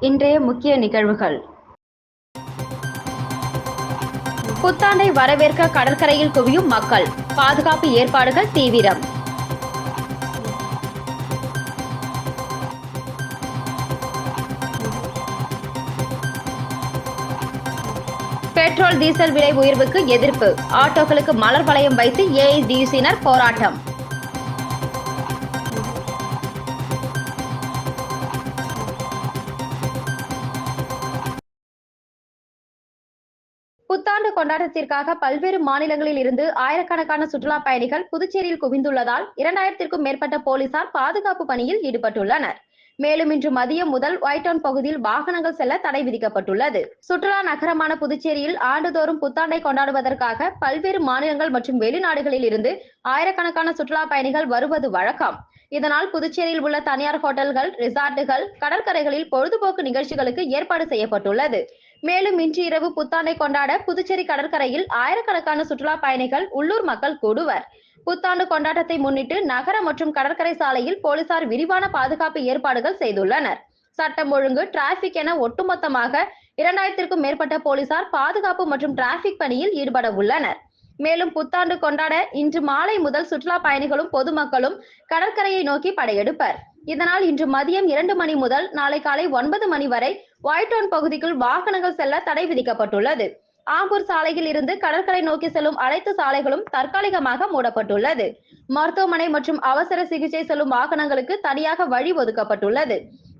இன்றைய முக்கிய நிகழ்வுகள். புத்தாண்டை வரவேற்க கடற்கரையில் குவியும் மக்கள். பாதுகாப்பு ஏற்பாடுகள் தீவிரம். பெட்ரோல் டீசல் விலை உயர்வுக்கு எதிர்ப்பு. ஆட்டோக்களுக்கு மலர் வளையம் வைத்து ஏஐடியுசியினர் போராட்டம். கொண்டாட்டத்திற்காக பல்வேறு மாநிலங்களில் இருந்து ஆயிரக்கணக்கான சுற்றுலா பயணிகள் புதுச்சேரியில் குவிந்துள்ளதால் இரண்டாயிரத்திற்கும் மேற்பட்ட போலீசார் பாதுகாப்பு பணியில் ஈடுபட்டுள்ளனர். மேலும் இன்று மதியம் முதல் ஒயிட் டவுன் பகுதியில் வாகனங்கள் செல்ல தடை விதிக்கப்பட்டுள்ளது. சுற்றுலா நகரமான புதுச்சேரியில் ஆண்டுதோறும் புத்தாண்டை கொண்டாடுவதற்காக பல்வேறு மாநிலங்கள் மற்றும் வெளிநாடுகளில் இருந்து ஆயிரக்கணக்கான சுற்றுலா பயணிகள் வருவது வழக்கம். இதனால் புதுச்சேரியில் உள்ள தனியார் ஹோட்டல்கள் ரிசார்ட்டுகள் கடற்கரைகளில் பொழுதுபோக்கு நிகழ்ச்சிகளுக்கு ஏற்பாடு செய்யப்பட்டுள்ளது. மேலும் இன்று இரவு புத்தாண்டை கொண்டாட புதுச்சேரி கடற்கரையில் ஆயிரக்கணக்கான சுற்றுலா பயணிகள் உள்ளூர் மக்கள் கூடுவர். புத்தாண்டு கொண்டாட்டத்தை முன்னிட்டு நகர மற்றும் கடற்கரை சாலையில் போலீசார் விரிவான பாதுகாப்பு ஏற்பாடுகள் செய்துள்ளனர். சட்டம் ஒழுங்கு டிராபிக் என ஒட்டுமொத்தமாக இரண்டாயிரத்திற்கும் மேற்பட்ட போலீசார் பாதுகாப்பு மற்றும் டிராபிக் பணியில் ஈடுபட உள்ளனர். மேலும் புத்தாண்டு கொண்டாட இன்று மாலை முதல் சுற்றுலா பயணிகளும் பொதுமக்களும் கடற்கரையை நோக்கி படையெடுப்பர். இதனால் இன்று மதியம் இரண்டு மணி முதல் நாளை காலை ஒன்பது மணி வரை ஒயிட் டவுன் பகுதிக்குள் வாகனங்கள் செல்ல தடை விதிக்கப்பட்டுள்ளது. ஆம்பூர் சாலையில் இருந்து கடற்கரை நோக்கி செல்லும் அனைத்து சாலைகளும் தற்காலிகமாக மூடப்பட்டுள்ளது. மருத்துவமனை மற்றும் அவசர சிகிச்சை செல்லும் வாகனங்களுக்கு தனியாக வழி ஒதுக்கப்பட்டுள்ளது.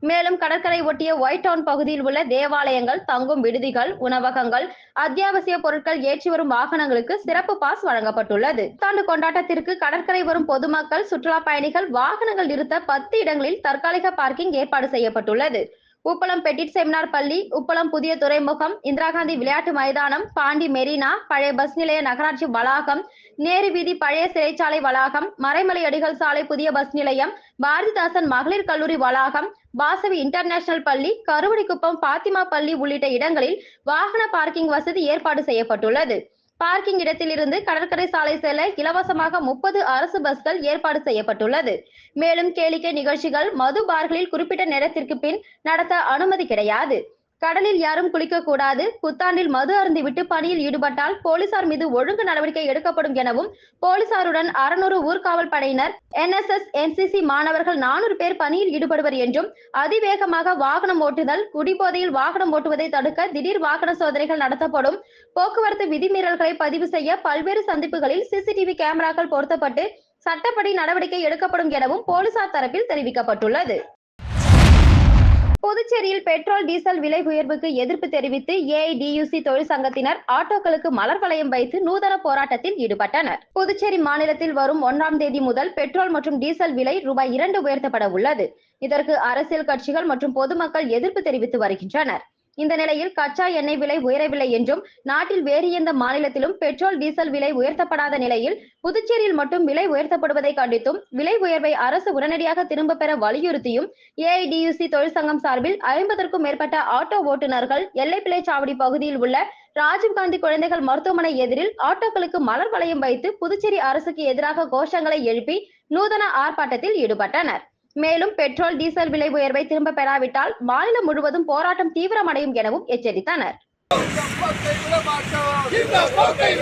மேலும் கடற்கரை ஒட்டிய ஒயிட் டவுன் பகுதியில் உள்ள தேவாலயங்கள் தங்கும் விடுதிகள் உணவகங்கள் அத்தியாவசிய பொருட்கள் ஏற்றி வரும் வாகனங்களுக்கு சிறப்பு பாஸ் வழங்கப்பட்டுள்ளது. புத்தாண்டு கொண்டாட்டத்திற்கு கடற்கரை வரும் பொதுமக்கள் சுற்றுலா பயணிகள் வாகனங்கள் நிறுத்த பத்து இடங்களில் தற்காலிக பார்க்கிங் ஏற்பாடு செய்யப்பட்டுள்ளது. உப்பளம் பெட்டிட் செமினார் பள்ளி உப்பளம் புதிய துறைமுகம் இந்திரா காந்தி விளையாட்டு மைதானம் பாண்டி மெரினா பழைய பஸ் நிலைய நகராட்சி வளாகம் நேரு வீதி பழைய சிறைச்சாலை வளாகம் மறைமலை அடிகள் சாலை புதிய பஸ் நிலையம் பாரதிதாசன் மகளிர் கல்லூரி வளாகம் வாசவி இன்டர்நேஷனல் பள்ளி கருவடிக்குப்பம் பாத்திமா பள்ளி உள்ளிட்ட இடங்களில் வாகன பார்க்கிங் வசதி ஏற்பாடு செய்யப்பட்டுள்ளது. பார்க்கிங் இடத்திலிருந்து கடற்கரை சாலை செல்ல இலவசமாக முப்பது அரசு பஸ்கள் ஏற்பாடு செய்யப்பட்டுள்ளது. மேலும் கேளிக்கை நிகழ்ச்சிகள் மது பார்களில் குறிப்பிட்ட நேரத்திற்கு பின் நடத்த அனுமதி கிடையாது. கடலில் யாரும் குளிக்க கூடாது புத்தாண்டில் மது அருந்திவிட்டு பணியில் ஈடுபட்டால் போலீசார் மீது ஒழுங்கு நடவடிக்கை எடுக்கப்படும் எனவும் போலீசாருடன் அறுநூறு ஊர்காவல் படையினர் என்எஸ்எஸ் என்சிசி மாணவர்கள் நானூறு பேர் பணியில் ஈடுபடுவர் என்றும் அதிவேகமாக வாகனம் ஓட்டுதல் குடிபோதையில் வாகனம் ஓட்டுவதை தடுக்க திடீர் வாகன சோதனைகள் நடத்தப்படும். போக்குவரத்து விதிமீறல்களை பதிவு செய்ய பல்வேறு சந்திப்புகளில் சிசிடிவி கேமராக்கள் பொருத்தப்பட்டு சட்டப்படி நடவடிக்கை எடுக்கப்படும் எனவும் போலீசார் தரப்பில் தெரிவிக்கப்பட்டுள்ளது. புதுச்சேரியில் பெட்ரோல் டீசல் விலை உயர்வுக்கு எதிர்ப்பு தெரிவித்து ஏஐடியூசி தொழிற்சங்கத்தினர் ஆட்டோக்களுக்கு மலர் வளையம் வைத்து நூதன போராட்டத்தில் ஈடுபட்டனர். புதுச்சேரி மாநிலத்தில் வரும் ஒன்றாம் தேதி முதல் பெட்ரோல் மற்றும் டீசல் விலை ரூபாய் இரண்டு உயர்த்தப்பட உள்ளது. இதற்கு அரசியல் கட்சிகள் மற்றும் பொதுமக்கள் எதிர்ப்பு தெரிவித்து வருகின்றனர். இந்த நிலையில் கச்சா எண்ணெய் விலை உயரவில்லை என்றும் நாட்டில் வேறு எந்த மாநிலத்திலும் பெட்ரோல் டீசல் விலை உயர்த்தப்படாத நிலையில் புதுச்சேரியில் மட்டும் விலை உயர்த்தப்படுவதை கண்டித்தும் விலை உயர்வை அரசு உடனடியாக திரும்ப பெற வலியுறுத்தியும் ஏஐடியூசி தொழிற்சங்கம் சார்பில் ஐம்பதற்கும் மேற்பட்ட ஆட்டோ ஓட்டுநர்கள் எல்லைப்பிள்ளை சாவடி பகுதியில் உள்ள ராஜீவ்காந்தி குழந்தைகள் மருத்துவமனை எதிரில் ஆட்டோக்களுக்கு மலர் வளையம் வைத்து புதுச்சேரி அரசுக்கு எதிராக கோஷங்களை எழுப்பி நூதன ஆர்ப்பாட்டத்தில் ஈடுபட்டனர். மேலும் பெட்ரோல் டீசல் விலை உயர்வை திரும்ப பெறாவிட்டால் மாநிலம் முழுவதும் போராட்டம் தீவிரமடையும் எனவும் எச்சரித்தனர். போக்கை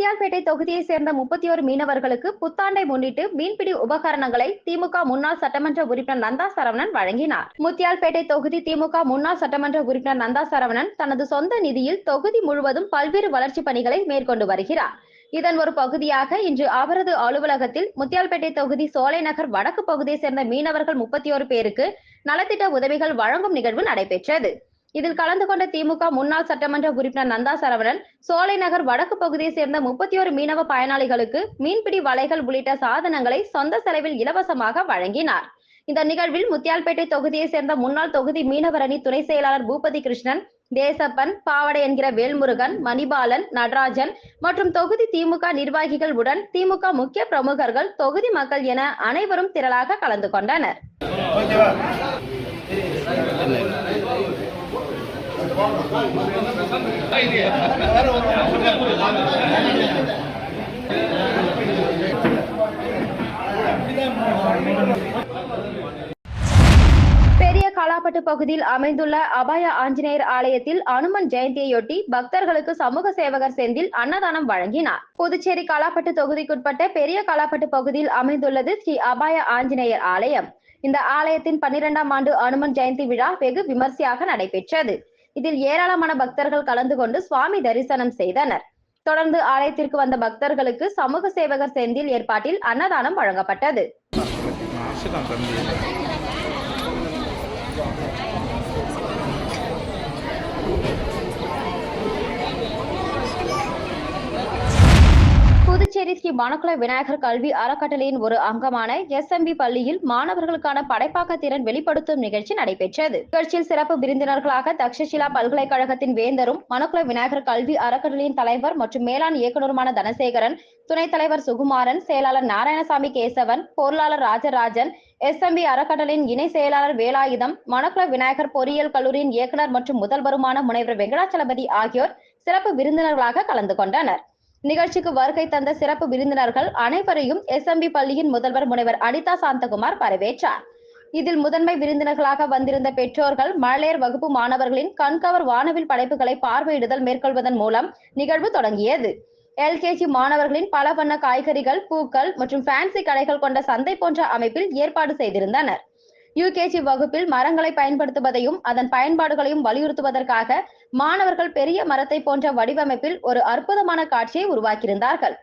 முத்தியால்பேட்டை தொகுதியை சேர்ந்த முப்பத்தி ஒரு மீனவர்களுக்கு புத்தாண்டை முன்னிட்டு மீன்பிடி உபகரணங்களை திமுக முன்னாள் சட்டமன்ற உறுப்பினர் நந்தா சரவணன் வழங்கினார். முத்தியால்பேட்டை தொகுதி திமுக முன்னாள் சட்டமன்ற உறுப்பினர் நந்தா சரவணன் தனது சொந்த நிதியில் தொகுதி முழுவதும் பல்வேறு வளர்ச்சிப் பணிகளை மேற்கொண்டு வருகிறார். இதன் ஒரு பகுதியாக இன்று அவரது அலுவலகத்தில் முத்தியால்பேட்டை தொகுதி சோலை நகர் வடக்கு பகுதியை சேர்ந்த மீனவர்கள் முப்பத்தி ஒரு பேருக்கு நலத்திட்ட உதவிகள் வழங்கும் நிகழ்வு நடைபெற்றது. இதில் கலந்து கொண்ட திமுக முன்னாள் சட்டமன்ற உறுப்பினர் நந்தா சரவணன் சோலை நகர் வடக்கு பகுதியை சேர்ந்த முப்பத்தி ஒரு மீனவ பயனாளிகளுக்கு மீன்பிடி வலைகள் உள்ளிட்ட சாதனங்களை சொந்த செலவில் இலவசமாக வழங்கினார். இந்த நிகழ்வில் முத்தியால்பேட்டை தொகுதியை சேர்ந்த முன்னாள் தொகுதி மீனவர் அணி துணை செயலாளர் பூபதி கிருஷ்ணன் தேசப்பன் பாவடை என்கிற வேல்முருகன் மணிபாலன் நடராஜன் மற்றும் தொகுதி திமுக நிர்வாகிகள் உடன் திமுக முக்கிய பிரமுகர்கள் தொகுதி மக்கள் என அனைவரும் திரளாக கலந்து கொண்டனர். பெரிய காலாப்பட்டு பகுதியில் அமைந்துள்ள அபாய ஆஞ்சநேயர் ஆலயத்தில் அனுமன் ஜெயந்தியையொட்டி பக்தர்களுக்கு சமூக சேவகர் செந்தில் அன்னதானம் வழங்கினார். புதுச்சேரி காலாப்பட்டு தொகுதிக்குட்பட்ட பெரிய காலாப்பட்டு பகுதியில் அமைந்துள்ளது ஸ்ரீ அபாய ஆஞ்சநேயர் ஆலயம். இந்த ஆலயத்தின் பன்னிரெண்டாம் ஆண்டு அனுமன் ஜெயந்தி விழா வெகு விமர்சையாக நடைபெற்றது. இதில் ஏராளமான பக்தர்கள் கலந்து கொண்டு சுவாமி தரிசனம் செய்தனர். தொடர்ந்து ஆலயத்திற்கு வந்த பக்தர்களுக்கு சமூக சேவகர் செந்தில் ஏற்பாட்டில் அன்னதானம் வழங்கப்பட்டது. புதுச்சேரி ஸ்ரீ மணக்குள விநாயகர் கல்வி அறக்கட்டளையின் ஒரு அங்கமான எஸ் எம்பி பள்ளியில் மாணவர்களுக்கான படைப்பாக்க திறன் வெளிப்படுத்தும் நிகழ்ச்சி நடைபெற்றது. நிகழ்ச்சியில் சிறப்பு விருந்தினர்களாக தக்ஷசிலா பல்கலைக்கழகத்தின் வேந்தரும் மணக்குள விநாயகர் கல்வி அறக்கட்டளையின் தலைவர் மற்றும் மேலாண் இயக்குநருமான தனசேகரன் துணைத் தலைவர் சுகுமாரன் செயலாளர் நாராயணசாமி கேசவன் பொருளாளர் ராஜராஜன் எஸ் எம்பி அறக்கட்டளையின் இணை செயலாளர் வேலாயுதம் மணக்குள விநாயகர் பொறியியல் கல்லூரியின் இயக்குநர் மற்றும் முதல்வருமான முனைவர் வெங்கடாச்சலபதி ஆகியோர் சிறப்பு விருந்தினர்களாக கலந்து கொண்டனர். நிகழ்ச்சிக்கு வருகை தந்த சிறப்பு விருந்தினர்கள் அனைவரையும் எஸ்எம்பி பள்ளியின் முதல்வர் முனைவர் அனிதா சாந்தகுமார் வரவேற்றார். இதில் முதன்மை விருந்தினர்களாக வந்திருந்த பெற்றோர்கள் மழையர் வகுப்பு மாணவர்களின் கண்கவர் வானவில் படைப்புகளை பார்வையிடுதல் மேற்கொள்வதன் மூலம் நிகழ்வு தொடங்கியது. எல்கேஜி மாணவர்களின் பல வண்ண காய்கறிகள் பூக்கள் மற்றும் ஃபேன்சி கடைகள் கொண்ட சந்தை போன்ற அமைப்பில் ஏற்பாடு செய்திருந்தனர். யூகேஜி வகுப்பில் மரங்களை பயன்படுத்துவதையும் அதன் பயன்பாடுகளையும் வலியுறுத்துவதற்காக மாணவர்கள் பெரிய மரத்தை போன்ற வடிவமைப்பில் ஒரு அற்புதமான காட்சியை உருவாக்கியிருந்தார்கள்.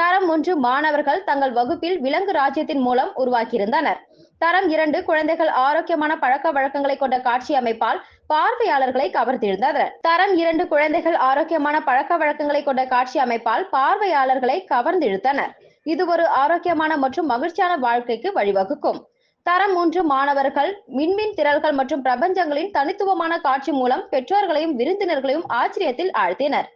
தரம் ஒன்று மாணவர்கள் தங்கள் வகுப்பில் விலங்கு ராஜ்யத்தின் மூலம் உருவாக்கியிருந்தனர். தரம் இரண்டு குழந்தைகள் ஆரோக்கியமான பழக்க வழக்கங்களை கொண்ட காட்சி அமைப்பால் பார்வையாளர்களை கவர்ந்திருந்தனர் தரம் இரண்டு குழந்தைகள் ஆரோக்கியமான பழக்க வழக்கங்களை கொண்ட காட்சி அமைப்பால் பார்வையாளர்களை கவர்ந்திழுத்தனர். இது ஒரு ஆரோக்கியமான மற்றும் மகிழ்ச்சியான வாழ்க்கைக்கு வழிவகுக்கும். தரம் மூன்று மாணவர்கள் மின்மின் திரள்கள் மற்றும் பிரபஞ்சங்களின் தனித்துவமான காட்சி மூலம் பெற்றோர்களையும் விருந்தினர்களையும் ஆச்சரியத்தில் ஆழ்த்தினர்.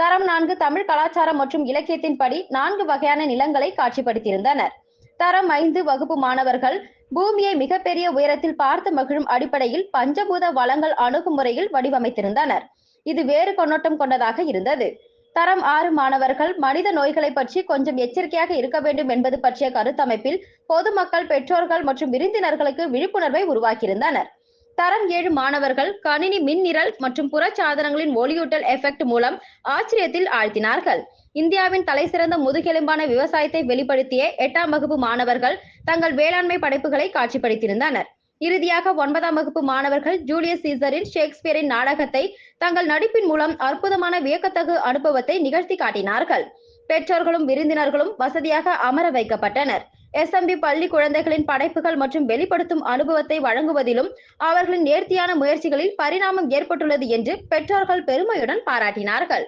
தரம் நான்கு தமிழ் கலாச்சாரம் மற்றும் இலக்கியத்தின்படி நான்கு வகையான நிலங்களை காட்சிப்படுத்தியிருந்தனர். தரம் ஐந்து வகுப்பு மாணவர்கள் பூமியை மிகப்பெரிய உயரத்தில் பார்த்து மகிழும் அடிப்படையில் பஞ்சபூத வளங்கள் அணுகுமுறையில் வடிவமைத்திருந்தனர். இது வேறு கண்ணோட்டம் கொண்டதாக இருந்தது. தரம் ஆறு மாணவர்கள் மனித நோய்களை பற்றி கொஞ்சம் எச்சரிக்கையாக இருக்க வேண்டும் என்பது பற்றிய கருத்தமைப்பில் பொதுமக்கள் பெற்றோர்கள் மற்றும் விருந்தினர்களுக்கு விழிப்புணர்வை உருவாக்கியிருந்தனர். தரம் ஏழு மாணவர்கள் கணினி மின்னிரல் மற்றும் புறச்சாதனங்களின் ஒளியூட்டல் எஃபெக்ட் மூலம் ஆச்சரியத்தில் ஆழ்த்தினார்கள். இந்தியாவின் தலைசிறந்த முதுகெலும்பான விவசாயத்தை வெளிப்படுத்திய எட்டாம் வகுப்பு மாணவர்கள் தங்கள் வேளாண்மை படைப்புகளை காட்சிப்படுத்தியிருந்தனர். இறுதியாக ஒன்பதாம் வகுப்பு மாணவர்கள் ஜூலியஸ் சீசரின் ஷேக்ஸ்பியரின் நாடகத்தை தங்கள் நடிப்பின் மூலம் அற்புதமான வியக்கத்தகு அனுபவத்தை நிகழ்த்தி காட்டினார்கள். பெற்றோர்களும் விருந்தினர்களும் வசதியாக அமர வைக்கப்பட்டனர். எஸ்எம்பி பள்ளி குழந்தைகளின் படைப்புகள் மற்றும் வெளிப்படுத்தும் அனுபவத்தை வழங்குவதிலும் அவர்களின் நேர்த்தியான முயற்சிகளில் பரிணாமம் ஏற்பட்டுள்ளது என்று பெற்றோர்கள் பெருமையுடன் பாராட்டினார்கள்.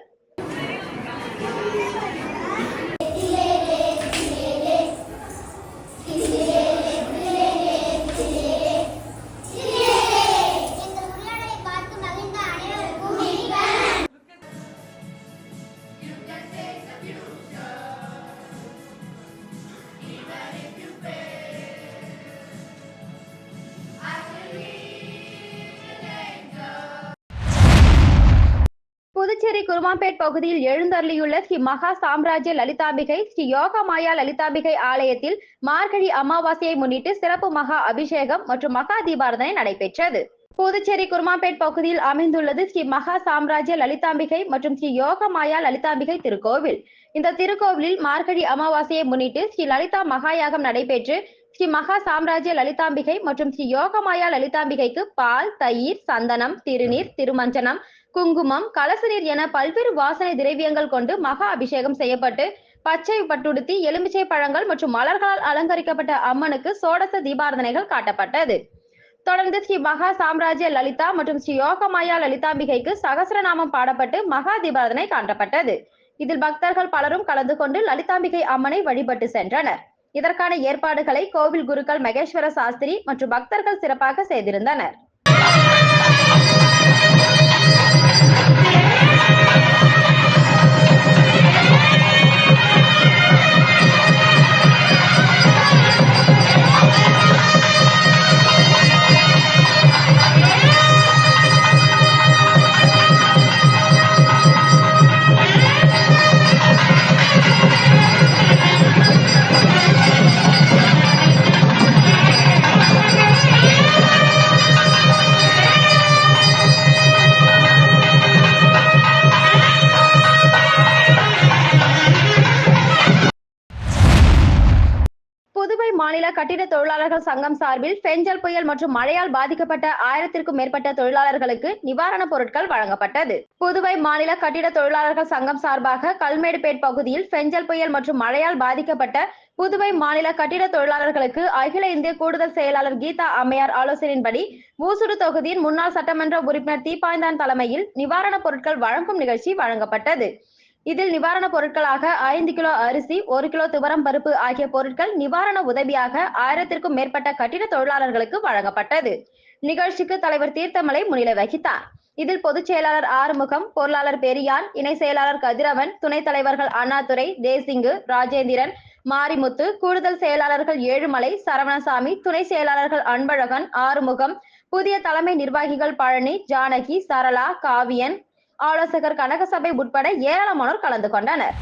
புதுச்சேரி பகுதியில் எழுந்தருளியுள்ள ஸ்ரீ மகா சாம்ராஜ்ய லலிதாம்பிகை ஸ்ரீ யோக மாயா லலிதாம்பிகை ஆலயத்தில் மார்கழி அமாவாசையை முன்னிட்டு சிறப்பு மகா அபிஷேகம் மற்றும் மகா தீபாரதனை நடைபெற்றது. புதுச்சேரி குருமாம்பேட் பகுதியில் அமைந்துள்ளது ஸ்ரீ மகா சாம்ராஜ்ய லலிதாம்பிகை மற்றும் ஸ்ரீ யோக மாயா லலிதாம்பிகை திருக்கோவில். இந்த திருக்கோவிலில் மார்கழி அமாவாசையை முன்னிட்டு ஸ்ரீ லலிதா மகாயாகம் நடைபெற்று ஸ்ரீ மகா சாம்ராஜ்ய லலிதாம்பிகை மற்றும் ஸ்ரீ யோகமாயா லலிதாம்பிகைக்கு பால் தயிர் சந்தனம் திருநீர் திருமஞ்சனம் குங்குமம் கலசநீர் என பல்வேறு வாசனை திரவியங்கள் கொண்டு மகா அபிஷேகம் செய்யப்பட்டு பச்சை பட்டுடுத்தி எலுமிச்சை பழங்கள் மற்றும் மலர்களால் அலங்கரிக்கப்பட்ட அம்மனுக்கு சோடச தீபாரதனைகள் காட்டப்பட்டது. தொடர்ந்து ஸ்ரீ மகா சாம்ராஜ்ய லலிதா மற்றும் ஸ்ரீ யோகமாயா லலிதாம்பிகைக்கு சகசரநாமம் பாடப்பட்டு மகா தீபாரதனை காட்டப்பட்டது. இதில் பக்தர்கள் பலரும் கலந்து கொண்டு லலிதாம்பிகை அம்மனை வழிபட்டு சென்றனர். இதற்கான ஏற்பாடுகளை கோவில் குருக்கள் மகேஸ்வர சாஸ்திரி மற்றும் பக்தர்கள் சிறப்பாக செய்திருந்தனர். மாநில கட்டிட தொழிலாளர்கள் சங்கம் சார்பில் பெஞ்சல் புயல் மற்றும் மழையால் பாதிக்கப்பட்ட ஆயிரத்திற்கும் மேற்பட்ட தொழிலாளர்களுக்கு நிவாரணப் பொருட்கள் வழங்கப்பட்டது. புதுவை மாநில கட்டிட தொழிலாளர்கள் சங்கம் சார்பாக கல்மேடுபேட் பகுதியில் பெஞ்சல் புயல் மற்றும் மழையால் பாதிக்கப்பட்ட புதுவை மாநில கட்டிட தொழிலாளர்களுக்கு அகில இந்திய கூடுதல் செயலாளர் கீதா அம்மையார் ஆலோசனையின்படி ஊசுடு தொகுதியின் முன்னாள் சட்டமன்ற உறுப்பினர் தீபாய்ந்தான் தலைமையில் நிவாரணப் பொருட்கள் வழங்கும் நிகழ்ச்சி வழங்கப்பட்டது. இதில் நிவாரணப் பொருட்களாக ஐந்து கிலோ அரிசி ஒரு கிலோ துவரம் பருப்பு ஆகிய பொருட்கள் நிவாரண உதவியாக ஆயிரத்திற்கும் மேற்பட்ட கட்டிட தொழிலாளர்களுக்கு வழங்கப்பட்டது. நிகழ்ச்சிக்கு தலைவர் தீர்த்தமலை முன்னிலை வகித்தார். இதில் பொதுச் செயலாளர் ஆறுமுகம் பொருளாளர் பெரியான் இணை செயலாளர் கதிரவன் துணைத் தலைவர்கள் அண்ணாதுரை தேசிங்கு ராஜேந்திரன் மாரிமுத்து கூடுதல் செயலாளர்கள் ஏழுமலை சரவணசாமி துணை செயலாளர்கள் அன்பழகன் ஆறுமுகம் புதிய தலைமை நிர்வாகிகள் பழனி ஜானகி சரளா காவியன் ஆலோசகர் கனகசபை உட்பட ஏராளமானோர் கலந்து கொண்டனர்.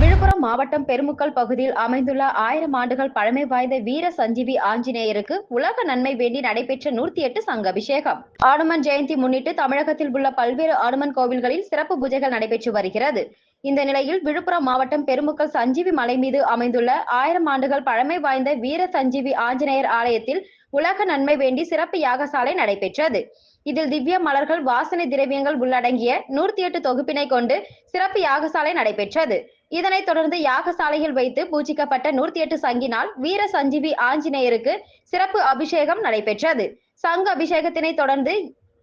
விழுப்புரம் மாவட்டம் பெருமுக்கல் பகுதியில் அமைந்துள்ள ஆயிரம் ஆண்டுகள் பழமை வாய்ந்த வீர சஞ்சீவி ஆஞ்சநேயருக்கு உலக நன்மை வேண்டி நடைபெற்ற நூத்தி எட்டு சங்க அபிஷேகம். ஆனுமன் ஜெயந்தி முன்னிட்டு தமிழகத்தில் உள்ள பல்வேறு ஆனுமன் கோவில்களில் சிறப்பு பூஜைகள் நடைபெற்று வருகிறது. இந்த நிலையில் விழுப்புரம் மாவட்டம் பெருமுக்கல் சஞ்சீவி மலை மீது அமைந்துள்ள ஆயிரம் ஆண்டுகள் பழமை வாய்ந்த வீர சஞ்சீவி ஆஞ்சநேயர் ஆலயத்தில் உலக நன்மை வேண்டி சிறப்பு யாகசாலை நடைபெற்றது. இதில் திவ்ய மலர்கள் வாசனை திரவியங்கள் உள்ளடங்கிய நூற்றி எட்டு தொகுப்பினை கொண்டு சிறப்பு யாகசாலை நடைபெற்றது. இதனைத் தொடர்ந்து யாகசாலையில் வைத்து பூஜிக்கப்பட்ட நூற்றி எட்டு சங்கினால் வீர சஞ்சீவி ஆஞ்சநேயருக்கு சிறப்பு அபிஷேகம் நடைபெற்றது. சங்கு அபிஷேகத்தினை தொடர்ந்து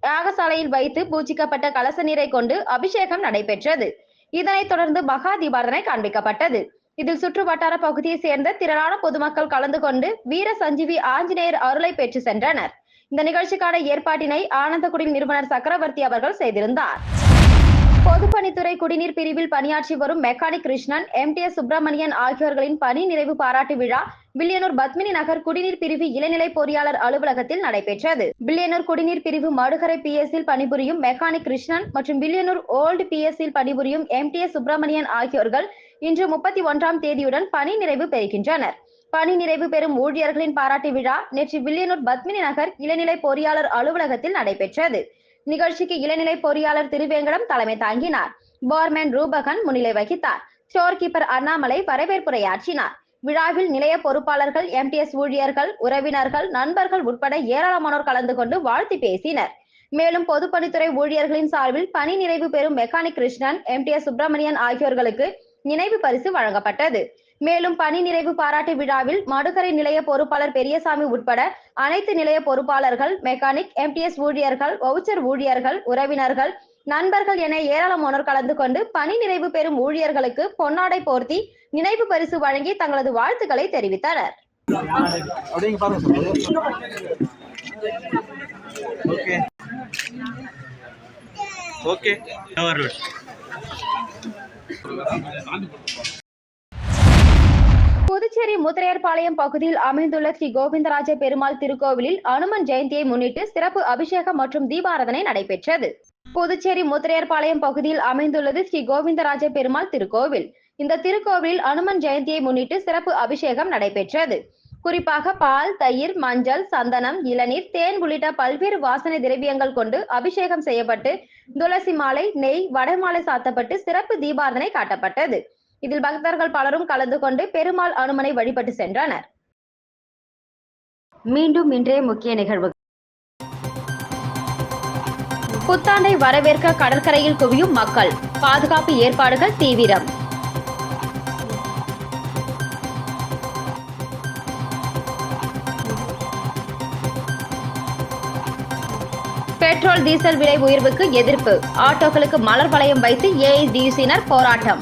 யாகசாலையில் வைத்து பூஜிக்கப்பட்ட கலச நீரை கொண்டு அபிஷேகம் நடைபெற்றது. இதனைத் தொடர்ந்து மகா தீபாரதனை காண்பிக்கப்பட்டது. இதில் சுற்று வட்டார பகுதியை சேர்ந்த திரளான பொதுமக்கள் கலந்து கொண்டு வீர சஞ்சீவி ஆஞ்சநேயர் அருளை பெற்று சென்றனர். இந்த நிகழ்ச்சிக்கான ஏற்பாட்டினை ஆனந்தகுடி நிறுவனர் சக்கரவர்த்தி அவர்கள் செய்திருந்தார். பொதுப்பணித்துறை குடிநீர் பிரிவில் பணியாற்றி வரும் mechanic Krishnan M T S Subramanian ஆகியோர்களின் பணி நிறைவு பாராட்டு விழா வில்லியனூர் பத்மினி நகர் குடிநீர் பிரிவு இளநிலை பொறியாளர் அலுவலகத்தில் நடைபெற்றது. வில்லியனூர் குடிநீர் பிரிவு மடுகரை பி எஸ் பணிபுரியும் மெக்கானிக் கிருஷ்ணன் மற்றும் வில்லியனூர் ஓல்டு பி எஸ் பணிபுரியும் எம் டி எஸ் சுப்பிரமணியன் ஆகியோர்கள் இன்று முப்பத்தி ஒன்றாம் தேதியுடன் பணி நிறைவு பெறுகின்றனர். பணி நிறைவு பெறும் ஊழியர்களின் பாராட்டு விழா நேற்று வில்லியனூர் பத்மினி நகர் இளநிலை பொறியாளர் அலுவலகத்தில் நடைபெற்றது. நிகழ்ச்சிக்கு இளநிலை பொறியாளர் திருவேங்கடம் தலைமை தாங்கினார். பார்மேன் ரூபகன் முன்னிலை வகித்தார். ஸ்டோர் கீப்பர் அண்ணாமலை வரவேற்புரையாற்றினார். விழாவில் நிலைய பொறுப்பாளர்கள் எம்டிஎஸ் ஊழியர்கள் உறவினர்கள் நண்பர்கள் உட்பட ஏராளமானோர் கலந்து கொண்டு வாழ்த்து பேசினர். மேலும் பொதுப்பணித்துறை ஊழியர்களின் சார்பில் பணி நிறைவு பெறும் மெக்கானிக் கிருஷ்ணன் எம்டிஎஸ் சுப்பிரமணியன் ஆகியோர்களுக்கு நினைவு பரிசு வழங்கப்பட்டது. மேலும் பணி நிறைவு பாராட்டு விழாவில் மடுகரை நிலைய பொறுப்பாளர் பெரியசாமி உட்பட அனைத்து நிலைய பொறுப்பாளர்கள் மெக்கானிக் எம்டிஎஸ் ஊழியர்கள் வவுச்சர் ஊழியர்கள் உறவினர்கள் நண்பர்கள் என ஏராளமானோர் கலந்து கொண்டு பணி நிறைவு பெறும் ஊழியர்களுக்கு பொன்னாடை போர்த்தி நினைவு பரிசு வழங்கி தங்களது வாழ்த்துக்களை தெரிவித்தனர். ஓகே. ஓகே. புதுச்சேரி முத்திரையர்பாளையம் பகுதியில் அமைந்துள்ள ஸ்ரீ கோவிந்தராஜ பெருமாள் திருக்கோவிலில் அனுமன் ஜெயந்தியை முன்னிட்டு சிறப்பு அபிஷேகம் மற்றும் தீபாராதனை நடைபெற்றது. புதுச்சேரி முத்திரையர்பாளையம் பகுதியில் அமைந்துள்ளது ஸ்ரீ கோவிந்தராஜ பெருமாள் திருக்கோவில். இந்த திருக்கோவிலில் அனுமன் ஜெயந்தியை முன்னிட்டு சிறப்பு அபிஷேகம் நடைபெற்றது. குறிப்பாக பால் தயிர் மஞ்சள் சந்தனம் இளநீர் தேன் உள்ளிட்ட பல்வேறு வாசனை திரவியங்கள் கொண்டு அபிஷேகம் செய்யப்பட்டு துளசி மாலை நெய் வடமாலை சாத்தப்பட்டு சிறப்பு தீபாரதனை காட்டப்பட்டது. இதில் பக்தர்கள் பலரும் கலந்து கொண்டு பெருமாள் அனுமனை வழிபட்டு சென்றனர். மீண்டும் இன்றைய முக்கிய நிகழ்வு புத்தாண்டை வரவேற்க கடற்கரையில் குவியும் மக்கள். பாதுகாப்பு ஏற்பாடுகள் தீவிரம். பெட்ரோல் டீசல் விலை உயர்வுக்கு எதிர்ப்பு. ஆட்டோக்களுக்கு மலர் வளையம் வைத்து ஏஐடியுசியினர் போராட்டம்.